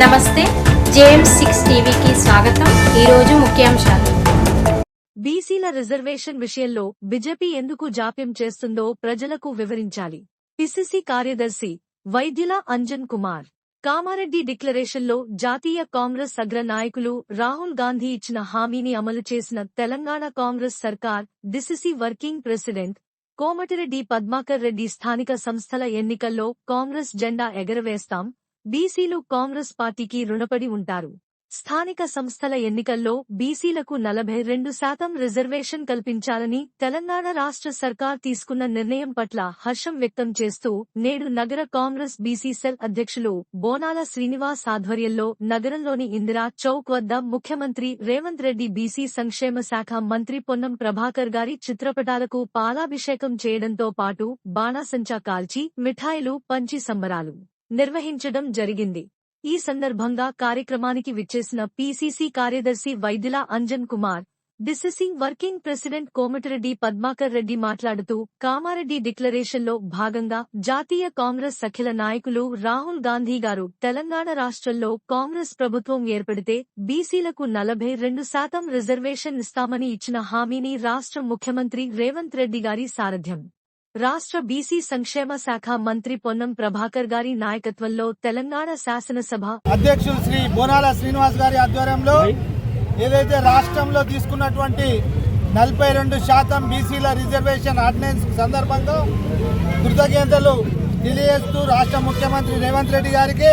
నమస్తే JM six టీవీకి స్వాగతం. ఈరోజు ముఖ్యాంశాలు. బీసీల రిజర్వేషన్ విషయంలో బీజేపీ ఎందుకు జాప్యం చేస్తుందో ప్రజలకు వివరించాలి. పిసిసి కార్యదర్శి వైద్యుల అంజన్ కుమార్. కామారెడ్డి డిక్లరేషన్లో జాతీయ కాంగ్రెస్ అగ్ర నాయకులు రాహుల్ గాంధీ ఇచ్చిన హామీని అమలు చేసిన తెలంగాణ కాంగ్రెస్ సర్కార్ DCC working president Komatireddy Padmakar Reddy స్థానిక సంస్థల ఎన్నికల్లో కాంగ్రెస్ జెండా ఎగరవేస్తాం. బీసీలు కాంగ్రెస్ పార్టీకి రుణపడి ఉంటారు. స్థానిక సంస్థల ఎన్నికల్లో బీసీలకు నలభై రెండు శాతం రిజర్వేషన్ కల్పించాలని తెలంగాణ రాష్ట్ర సర్కార్ తీసుకున్న నిర్ణయం పట్ల హర్షం వ్యక్తం చేస్తూ నేడు నగర కాంగ్రెస్ బీసీ సెల్ అధ్యక్షులు బోనాల శ్రీనివాస్ ఆధ్వర్యంలో నగరంలోని ఇందిరా చౌక్ వద్ద ముఖ్యమంత్రి రేవంత్ రెడ్డి బీసీ సంక్షేమ శాఖ మంత్రి పొన్నం ప్రభాకర్ గారి చిత్రపటాలకు పాలాభిషేకం చేయడంతో పాటు బాణాసంచా కాల్చి మిఠాయిలు పంచి సంబరాలు. నిర్వహించడం జరిగింది. ఈ సందర్భంగా కార్యక్రమానికి విచ్చేసిన పీసీసీ కార్యదర్శి Vaidyula Anjan Kumar DCC working president Komatireddy Padmakar Reddy మాట్లాడుతూ కామారెడ్డి డిక్లరేషన్లో భాగంగా జాతీయ కాంగ్రెస్ సఖిల నాయకులు రాహుల్ గాంధీ గారు తెలంగాణ రాష్ట్రంలో కాంగ్రెస్ ప్రభుత్వం ఏర్పడితే బీసీలకు నలభై రెండు శాతం రిజర్వేషన్ ఇస్తామని ఇచ్చిన హామీని రాష్ట్ర ముఖ్యమంత్రి రేవంత్ రెడ్డి గారి సారథ్యం. రాష్ట్ర బీసీ సంక్షేమ శాఖ మంత్రి పొన్నం ప్రభాకర్ గారి నాయకత్వంలో తెలంగాణ శాసనసభ అధ్యక్షులు శ్రీ బోనాల శ్రీనివాస్ గారి ఆధ్వర్యంలో ఏదైతే రాష్ట్రంలో తీసుకున్నటువంటి నలభై రెండు శాతం బీసీల రిజర్వేషన్ ఆర్డినెన్స్ సందర్భంగా కృతజ్ఞతలు తెలియజేస్తూ రాష్ట్ర ముఖ్యమంత్రి రేవంత్ రెడ్డి గారికి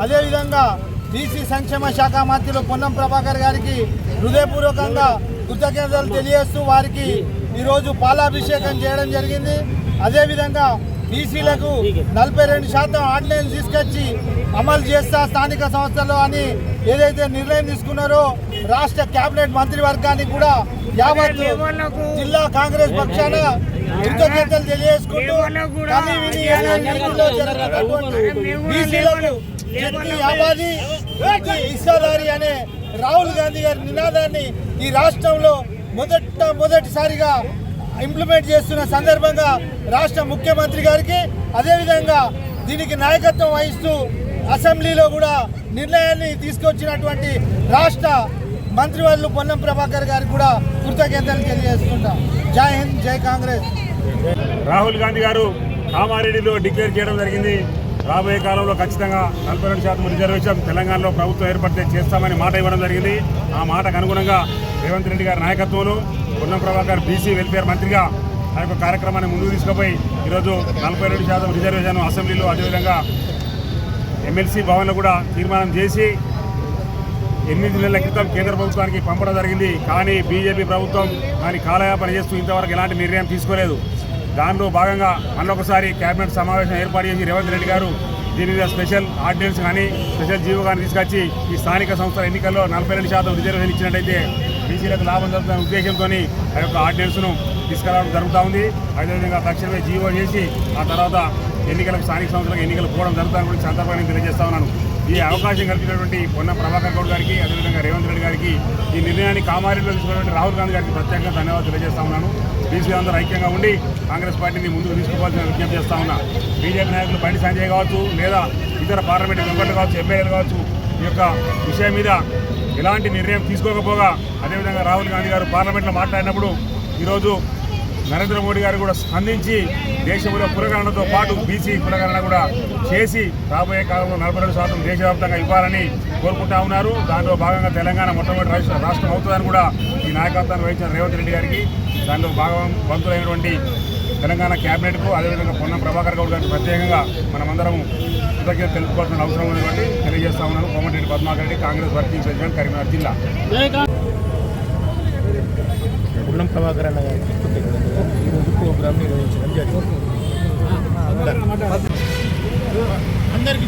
అదేవిధంగా బీసీ సంక్షేమ శాఖ మంత్రులు పొన్నం ప్రభాకర్ గారికి హృదయపూర్వకంగా కృతజ్ఞతలు తెలియజేస్తూ వారికి ఈరోజు పాలాభిషేకం చేయడం జరిగింది. అదేవిధంగా బీసీలకు నలభై రెండు శాతం ఆన్లైన్ తీసుకొచ్చి అమలు చేస్తా స్థానిక సంస్థల్లో అని ఏదైతే నిర్ణయం తీసుకున్నారో రాష్ట్ర కేబినెట్ మంత్రివర్గానికి కూడా యావత్ జిల్లా కాంగ్రెస్ పక్షాన కృతజ్ఞతలు తెలియజేసుకుంటూ బీసీలకు వ్యక్తి ఆబాది ఇస్తాదారి అనే రాహుల్ గాంధీ గారి నినాదాన్ని ఈ రాష్ట్రంలో మొదట మొదటిసారిగా ఇంప్లిమెంట్ చేస్తున్న సందర్భంగా రాష్ట్ర ముఖ్యమంత్రి గారికి అదేవిధంగా దీనికి నాయకత్వం వహిస్తూ అసెంబ్లీలో కూడా నిర్ణయాన్ని తీసుకొచ్చినటువంటి రాష్ట్ర మంత్రివర్యులు పొన్నం ప్రభాకర్ గారికి కూడా కృతజ్ఞతలు తెలియజేస్తుంటా. జై హింద్ జై కాంగ్రెస్. రాహుల్ గాంధీ గారు కామారెడ్డిలో డిక్లేర్ చేయడం జరిగింది. రాబోయే కాలంలో ఖచ్చితంగా నలభై రెండు శాతం రిజర్వేషన్ తెలంగాణలో ప్రభుత్వం ఏర్పడితే చేస్తామని మాట ఇవ్వడం జరిగింది. ఆ మాటకు అనుగుణంగా రేవంత్ రెడ్డి గారి నాయకత్వంలో పొన్నం ప్రభాకర్ బీసీ వెల్ఫేర్ మంత్రిగా ఆ యొక్క కార్యక్రమాన్ని ముందుకు తీసుకుపోయి ఈరోజు నలభై రెండు శాతం రిజర్వేషన్ అసెంబ్లీలో అదేవిధంగా ఎమ్మెల్సీ భవన్లో కూడా తీర్మానం చేసి ఎనిమిది నెలల క్రితం కేంద్ర ప్రభుత్వానికి పంపడం జరిగింది. కానీ బీజేపీ ప్రభుత్వం దాని కాలయాపన చేస్తూ ఇంతవరకు ఎలాంటి నిర్ణయం తీసుకోలేదు. దానిలో భాగంగా మళ్ళొకసారి కేబినెట్ సమావేశం ఏర్పాటు చేసి రేవంత్ రెడ్డి గారు దీని మీద స్పెషల్ ఆర్డినెన్స్ కానీ స్పెషల్ జీవో కానీ తీసుకొచ్చి ఈ స్థానిక సంస్థల ఎన్నికల్లో నలభై రెండు శాతం రిజర్వేషన్ ఇచ్చినట్టయితే బీసీలకు లాభం జరుగుతున్న ఉద్దేశంతో ఆ యొక్క ఆర్డినెన్స్ను తీసుకురావడం జరుగుతూ ఉంది. అదేవిధంగా తక్షణమే జీవో చేసి ఆ తర్వాత ఎన్నికలకు స్థానిక సంస్థలకు ఎన్నికలు పోవడం జరుగుతుందని కూడా సందర్భంగా నేను తెలియజేస్తా ఉన్నాను. ఈ అవకాశం కల్పించినటువంటి పొన్న ప్రభాకర్ గౌడ్ గారికి అదేవిధంగా రేవంత్ రెడ్డి గారికి ఈ నిర్ణయాన్ని కామారెడ్డిలో తీసుకున్నటువంటి రాహుల్ గాంధీ గారికి ప్రత్యేకంగా ధన్యవాదాలు తెలియజేస్తా ఉన్నాను. బీసీ అందరూ ఐక్యంగా ఉండి కాంగ్రెస్ పార్టీని ముందుకు తీసుకోవాల్సిన విజ్ఞప్తి చేస్తా ఉన్నా. బీజేపీ నాయకులు బండి సంజయ్ కావచ్చు లేదా ఇతర పార్లమెంట్ మెంబర్లు కావచ్చు ఎమ్మెల్యేలు కావచ్చు ఈ యొక్క విషయం మీద ఎలాంటి నిర్ణయం తీసుకోకపోగా అదేవిధంగా రాహుల్ గాంధీ గారు పార్లమెంట్లో మాట్లాడినప్పుడు ఈరోజు నరేంద్ర మోడీ గారు కూడా స్పందించి దేశంలో పురగణనతో పాటు బీసీ పురగణన కూడా చేసి రాబోయే కాలంలో నలభై రెండు శాతం దేశవ్యాప్తంగా ఇవ్వాలని కోరుకుంటా ఉన్నారు. దానిలో భాగంగా తెలంగాణ మొట్టమొదటి రాష్ట్ర రాష్ట్రం అవుతుందని కూడా ఈ నాయకత్వాన్ని వహించిన రేవంత్ రెడ్డి గారికి దానిలో భాగం బంతులైనటువంటి తెలంగాణ క్యాబినెట్కు అదేవిధంగా పొన్నం ప్రభాకర్ గౌడ్ గారికి ప్రత్యేకంగా మనమందరం కృతజ్ఞత తెలుసుకోవాల్సిన అవసరం ఉంది కాబట్టి తెలియజేస్తా ఉన్నాను. కోమటిరెడ్డి పద్మాకర్ రెడ్డి కాంగ్రెస్ వర్కింగ్ ప్రెసిడెంట్ కరీంనగర్ జిల్లా. గుండం ప్రభాకర్ అన్న గారికి కృతజ్ఞతలు ఈరోజు ప్రోగ్రామ్ నిర్వహించడం జరిగింది. అందరికీ